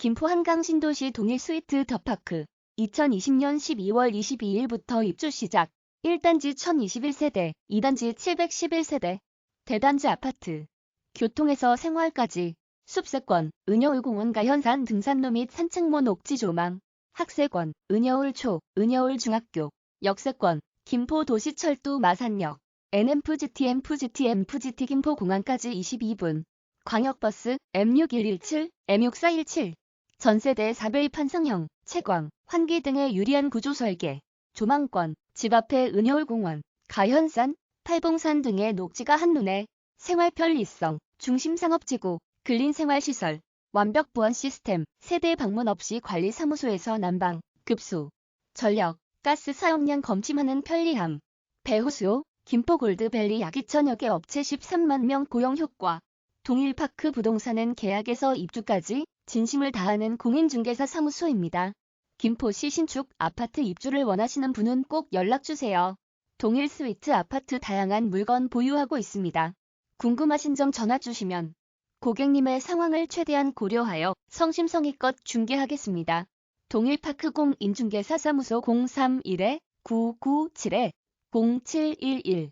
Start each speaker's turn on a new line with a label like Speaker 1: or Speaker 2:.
Speaker 1: 김포 한강 신도시 동일 스위트 더파크. 2020년 12월 22일부터 입주 시작. 1단지 1021세대, 2단지 711세대, 대단지 아파트, 교통에서 생활까지. 숲세권, 은여울공원 가현산 등산로 및 산책로 녹지 조망, 학세권, 은여울 초, 은여울 중학교, 역세권, 김포 도시철도 마산역, NMFGT, MFGT, MFGT 김포공항까지 22분, 광역버스 M6117, M6417, 전세대 4배 판상형, 채광, 환기 등의 유리한 구조 설계, 조망권, 집 앞에 은여울공원, 가현산, 팔봉산 등의 녹지가 한눈에 생활 편리성, 중심 상업지구, 근린 생활시설, 완벽 보안 시스템, 세대 방문 없이 관리 사무소에서 난방, 급수, 전력, 가스 사용량 검침하는 편리함, 배호수요, 김포 골드밸리 야기천역의 업체 13만 명 고용 효과, 동일파크 부동산은 계약에서 입주까지 진심을 다하는 공인중개사 사무소입니다. 김포시 신축 아파트 입주를 원하시는 분은 꼭 연락주세요. 동일 스위트 아파트 다양한 물건 보유하고 있습니다. 궁금하신 점 전화 주시면 고객님의 상황을 최대한 고려하여 성심성의껏 중개하겠습니다. 동일파크 공인중개사 사무소 031-997-0711